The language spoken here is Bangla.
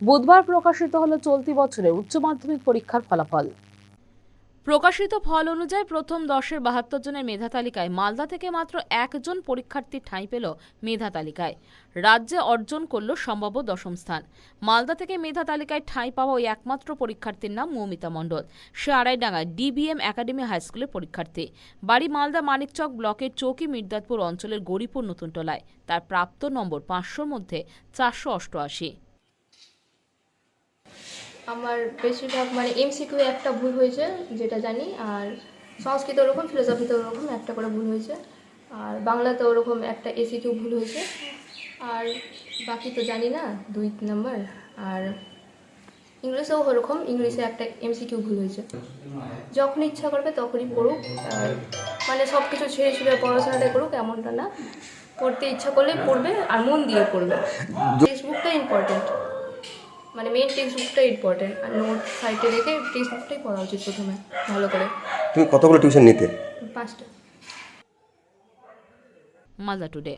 বুধবার প্রকাশিত হলো চলতি বছরের উচ্চ মাধ্যমিক পরীক্ষার ফলাফল। প্রকাশিত ফল অনুযায়ী প্রথম দশের বাহাত্তর জনের মেধা তালিকায় মালদা থেকে মাত্র একজন পরীক্ষার্থী ঠাঁই পেল মেধা তালিকায়। রাজ্যে অর্জন করল সম্ভাব্য দশম স্থান। মালদা থেকে মেধা তালিকায় ঠাঁই পাওয়া ওই একমাত্র পরীক্ষার্থীর নাম মৌমিতা মণ্ডল। সে আড়াইডাঙ্গায় ডিবিএম একাডেমি হাই স্কুলের পরীক্ষার্থী। বাড়ি মালদা মানিকচক ব্লকের চৌকি মির্দাতপুর অঞ্চলের গরিপুর নতুনটলায় তার প্রাপ্ত নম্বর পাঁচশোর মধ্যে চারশো অষ্টআশি। আমার বেশিরভাগ মানে এমসিকিউ একটা ভুল হয়েছে যেটা জানি আর সংস্কৃত ওরকম ফিলোসফিতে ওরকম একটা করে ভুল হয়েছে আর বাংলাতে ওরকম একটা এসিকিউ ভুল হয়েছে আর বাকি তো জানি না দুই নম্বর আর ইংলিশেও ওরকম ইংলিশে একটা এমসিকিউ ভুল হয়েছে। যখন ইচ্ছা করবে তখনই পড়ুক আর মানে সব কিছু ছেড়ে ছুড়ে পড়াশোনাটা করুক এমনটা না। পড়তে ইচ্ছা করলে পড়বে আর মন দিয়ে পড়বে। টেক্সট বুকটা ইম্পর্টেন্ট মানে মেন টেক্সট বুকটা ইম্পর্টেন্ট আর নোট সাইডে রেখে টেক্সট বুকটাই পড়া উচিত প্রথমে ভালো করে। তুমি কতগুলো টিউশন নিতে? পাঁচটা। মাজা টুডে